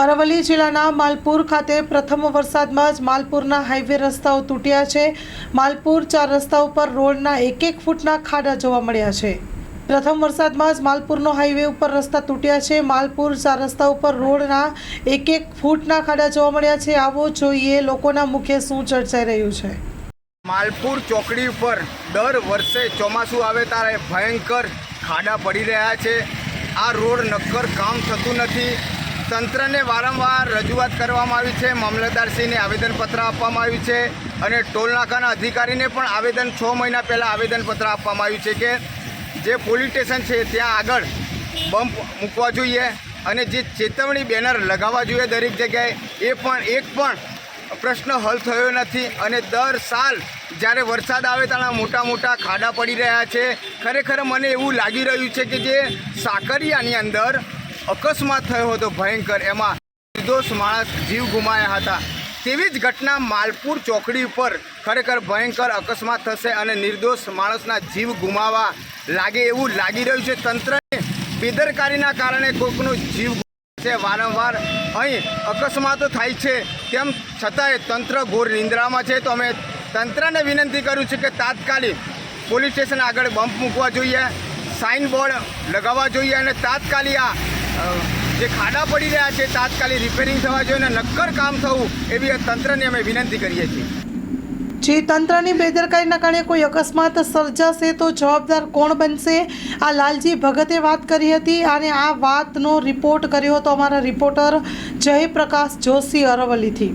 અરવલ્લી જિલ્લાના માલપુર ખાતે પ્રથમ વરસાદમાં જ માલપુરના હાઈવે રસ્તાઓ તૂટ્યા છે. માલપુર ચાર રસ્તા ઉપર રોડના એક એક ફૂટના ખાડા જોવા મળ્યા છે. પ્રથમ વરસાદમાં જ માલપુરનો હાઈવે ઉપર રસ્તા તૂટ્યા છે. માલપુર ચાર રસ્તા ઉપર રોડના એક એક ફૂટના ખાડા જોવા મળ્યા છે. આવો જોઈએ લોકોના મુખે શું ચર્ચાઈ રહ્યું છે. માલપુર ચોકડી ઉપર દર વર્ષે ચોમાસું આવે ત્યારે ભયંકર ખાડા પડી રહ્યા છે. આ રોડ નક્કર કામ થતું નથી. તંત્રને વારંવાર રજૂઆત કરવામાં આવી છે. મામલતદારશ્રીને આવેદનપત્ર આપવામાં આવ્યું છે અને ટોલનાકાના અધિકારીને પણ આવેદન છ મહિના પહેલાં આવેદનપત્ર આપવામાં આવ્યું છે કે જે પોલીસ સ્ટેશન છે ત્યાં આગળ બમ્પ મૂકવા જોઈએ અને જે ચેતવણી બેનર લગાવવા જોઈએ દરેક જગ્યાએ, એ પણ એક પણ પ્રશ્ન હલ થયો નથી અને દર સાલ જ્યારે વરસાદ આવે ત્યારે મોટા મોટા ખાડા પડી રહ્યા છે. ખરેખર મને એવું લાગી રહ્યું છે કે જે સાકરિયાની અંદર અકસ્માત થયો હતો ભયંકર. એમાં નિર્દોષ માણસ જીવ ગુમાયા હતા. તેવી જ ઘટના માલપુર ચોકડી ઉપર ખરેખર ભયંકર અકસ્માત થશે અને નિર્દોષ માણસના જીવ ગુમાવા લાગે એવું લાગી રહ્યું છે. તંત્રને બેદરકારીના કારણે કોઈકનો જીવ છે. વારંવાર અહીં અકસ્માતો થાય છે. તેમ છતાંય તંત્ર ઘોર નિંદ્રામાં છે. તો અમે તંત્રને વિનંતી કર્યું છે કે તાત્કાલિક પોલીસ સ્ટેશન આગળ બમ્પ મૂકવા જોઈએ. સાઇન બોર્ડ લગાવવા જોઈએ અને તાત્કાલિક આ જે ખાડા પડી રહ્યા છે, તાત્કાલિક રિપેરિંગ થવા જોઈએ અને નક્કર કામ થવું, એવી તંત્રને અમે વિનંતી કરીએ છીએ. જે તંત્રની બેદરકારીના કારણે કોઈ અકસ્માત સર્જાશે તો જવાબદાર કોણ બનશે? આ લાલજી ભગતે વાત કરી હતી અને આ વાતનો રિપોર્ટ કર્યો હતો અમારા રિપોર્ટર જયપ્રકાશ જોશી અરવલ્લીથી.